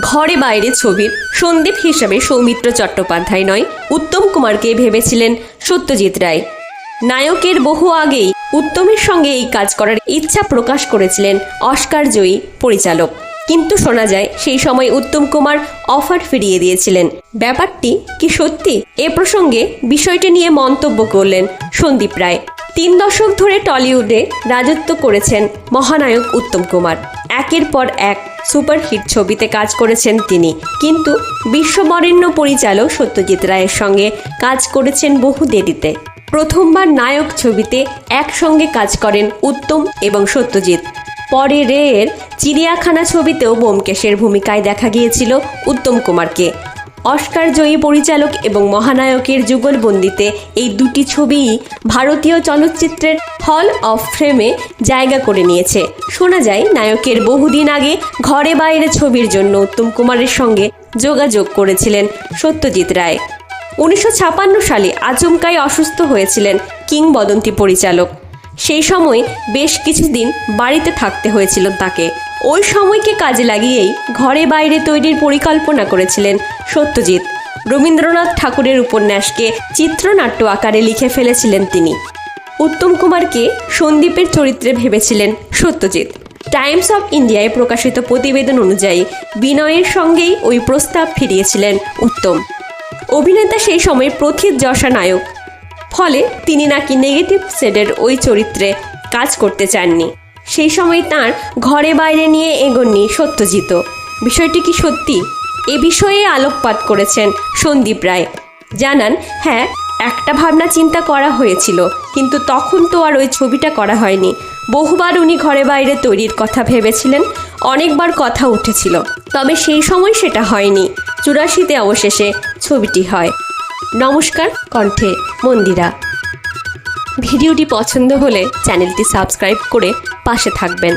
ঘরে বাইরে ছবির সন্দীপ হিসাবে সৌমিত্র চট্টোপাধ্যায় নয়, উত্তম কুমারকে ভেবেছিলেন সত্যজিৎ রায়। নায়কের বহু আগেই উত্তমের সঙ্গে এই কাজ করার ইচ্ছা প্রকাশ করেছিলেন অস্কার জয়ী পরিচালক। কিন্তু শোনা যায়, সেই সময় উত্তম কুমার অফার ফিরিয়ে দিয়েছিলেন। ব্যাপারটি কি সত্যি? এ প্রসঙ্গে বিষয়টি নিয়ে মন্তব্য করলেন সন্দীপ রায়। তিন দশক ধরে টলিউডে রাজত্ব করেছেন মহানায়ক উত্তম কুমার। একের পর এক সুপারহিট ছবিতে কাজ করেছেন তিনি। কিন্তু বিশ্ববরেণ্য পরিচালক সত্যজিৎ রায়ের সঙ্গে কাজ করেছেন বহু দেরিতে। প্রথমবার নায়ক ছবিতে একসঙ্গে কাজ করেন উত্তম এবং সত্যজিৎ। পরে রেয়ের চিড়িয়াখানা ছবিতেও বোমকেশের ভূমিকায় দেখা গিয়েছিল উত্তম কুমারকে। অস্কার জয়ী পরিচালক এবং মহানায়কের যুগলবন্দিতে এই দুটি ছবিই ভারতীয় চলচ্চিত্রের হল অফ ফ্রেমে জায়গা করে নিয়েছে। শোনা যায়, নায়কের বহুদিন আগে ঘরে বাইরে ছবির জন্য উত্তম কুমারের সঙ্গে যোগাযোগ করেছিলেন সত্যজিৎ রায়। উনিশশো সালে আচমকাই অসুস্থ হয়েছিলেন কিংবদন্তি পরিচালক। সেই সময় বেশ কিছুদিন বাড়িতে থাকতে হয়েছিল তাকে। ওই সময়কে কাজে লাগিয়েই ঘরে বাইরে তৈরির পরিকল্পনা করেছিলেন সত্যজিৎ। রবীন্দ্রনাথ ঠাকুরের উপন্যাসকে চিত্রনাট্য আকারে লিখে ফেলেছিলেন তিনি। উত্তম কুমারকে সন্দীপের চরিত্রে ভেবেছিলেন সত্যজিৎ। টাইমস অফ ইন্ডিয়ায় প্রকাশিত প্রতিবেদন অনুযায়ী বিনয়ের সঙ্গেই ওই প্রস্তাব ফিরিয়েছিলেন উত্তম। অভিনেতা সেই সময় প্রথিত যশা নায়ক। ফলে তিনি নাকি নেগেটিভ সেডের ওই চরিত্রে কাজ করতে চাননি। সেই সময় তার ঘরে বাইরে নিয়ে এগোননি সত্যজিৎ। বিষয়টি কি সত্যি? এ বিষয়ে আলোকপাত করেছেন সন্দীপ রায়। জানান হ্যাঁ একটা ভাবনা চিন্তা করা হয়েছিল, কিন্তু তখন তো আর ওই ছবিটা করা হয়নি। বহুবার উনি ঘরে বাইরে তৈরির কথা ভেবেছিলেন, অনেকবার কথা উঠেছিল, তবে সেই সময় সেটা হয়নি। চুরাশিতে অবশেষে ছবিটি হয়। নমস্কার, কণ্ঠে মন্দিরা। ভিডিওটি পছন্দ হলে চ্যানেলটি সাবস্ক্রাইব করে পাশে থাকবেন।